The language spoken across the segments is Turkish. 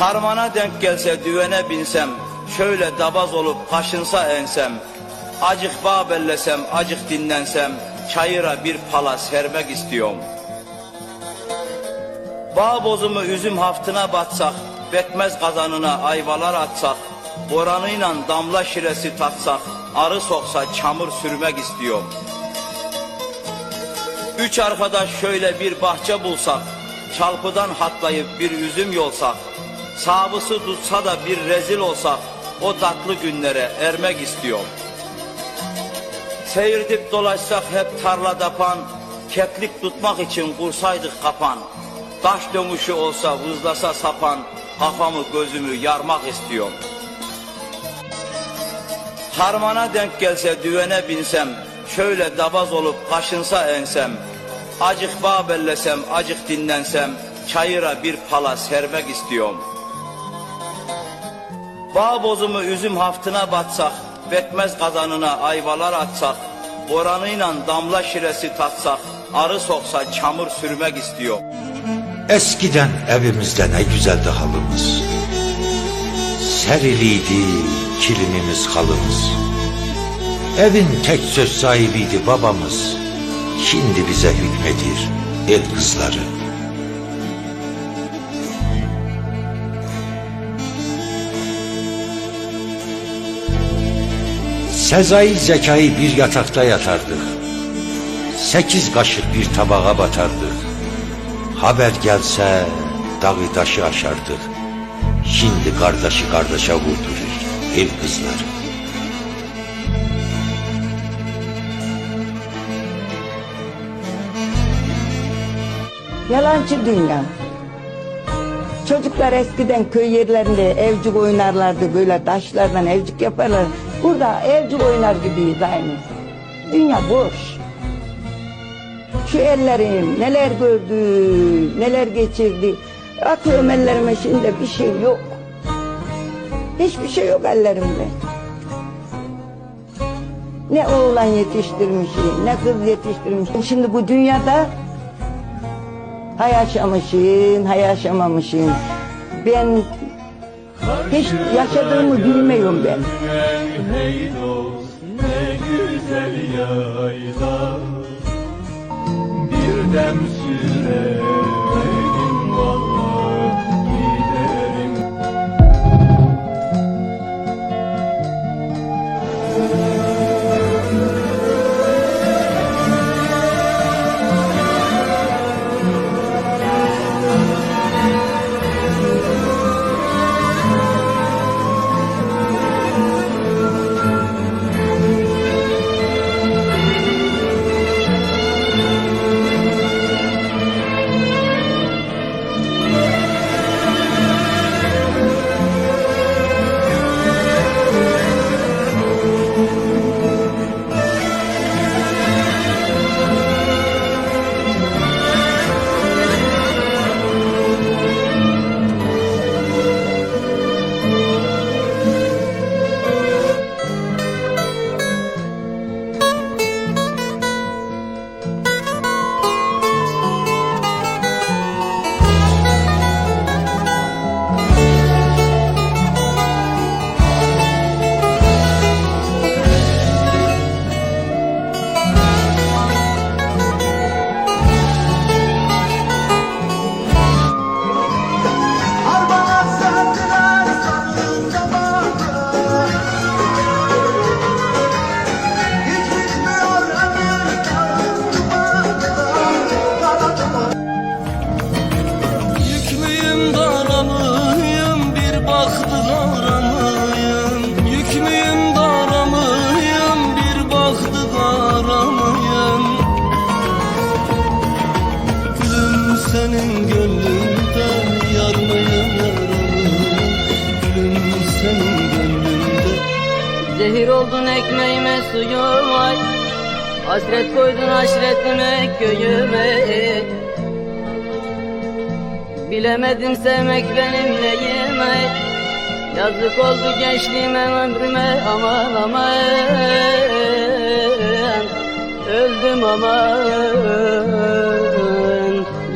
Harmana denk gelse düvene binsem, şöyle dabaz olup kaşınsa ensem, acık bağ bellesem, acık dinlensem, çayıra bir pala sermek istiyorum. Bağ bozumu üzüm haftına batsak, betmez kazanına ayvalar atsak, oranıyla damla şiresi tatsak, arı soksa çamur sürmek istiyorum. Üç arkadaş şöyle bir bahçe bulsak, çalpıdan hatlayıp bir üzüm yolsak, sahabısı tutsa da bir rezil olsak, o tatlı günlere ermek istiyorum. Seyirtip dolaşsak hep tarla dapan, keklik tutmak için kursaydık kapan, taş dönüşü olsa vızlasa sapan, kafamı gözümü yarmak istiyorum. Harmana denk gelse düvene binsem, şöyle dabaz olup kaşınsa ensem, acık bağ bellesem, acık dinlensem, çayıra bir pala sermek istiyorum. Bağ bozumu üzüm haftına batsak, betmez kazanına ayvalar atsak, oranıyla damla şiresi tatsak, arı soksa çamur sürmek istiyorum. Eskiden evimizde ne güzeldi halımız. Seriliydi kilimimiz halımız. Evin tek söz sahibiydi babamız. Şimdi bize hükmedir el kızları. Sezai zekayı bir yatakta yatardık. Sekiz kaşık bir tabağa batardık. Haber gelse dağı taşı aşardık. Şimdi kardeşi kardeşe vurdurur el kızları. Yalancı dünya. Çocuklar eskiden köy yerlerinde evcik oynarlardı böyle taşlardan evcik yaparlar. Burada evcik oynar gibiyiz aynı. Dünya boş. Şu ellerim neler gördü, neler geçirdi. Atıyorum ellerime şimdi bir şey yok. Hiçbir şey yok ellerimde. Ne oğlan yetiştirmişim, ne kız yetiştirmişim. Şimdi bu dünyada Ha yaşamışsın, ha yaşamamışsın. Ben hiç yaşadığımı bilmiyorum ben. Hey dost ne güzel yayla Bir dem sürerim senin gönlünde Zehir oldun ekmeğime suyuma Hasret koydun aşretime köyüme. Bilemedim sevmek benim neyime Yazık oldu gençliğime ömrüme aman aman. Öldüm aman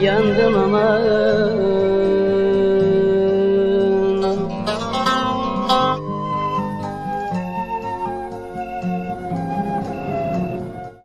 Yandım aman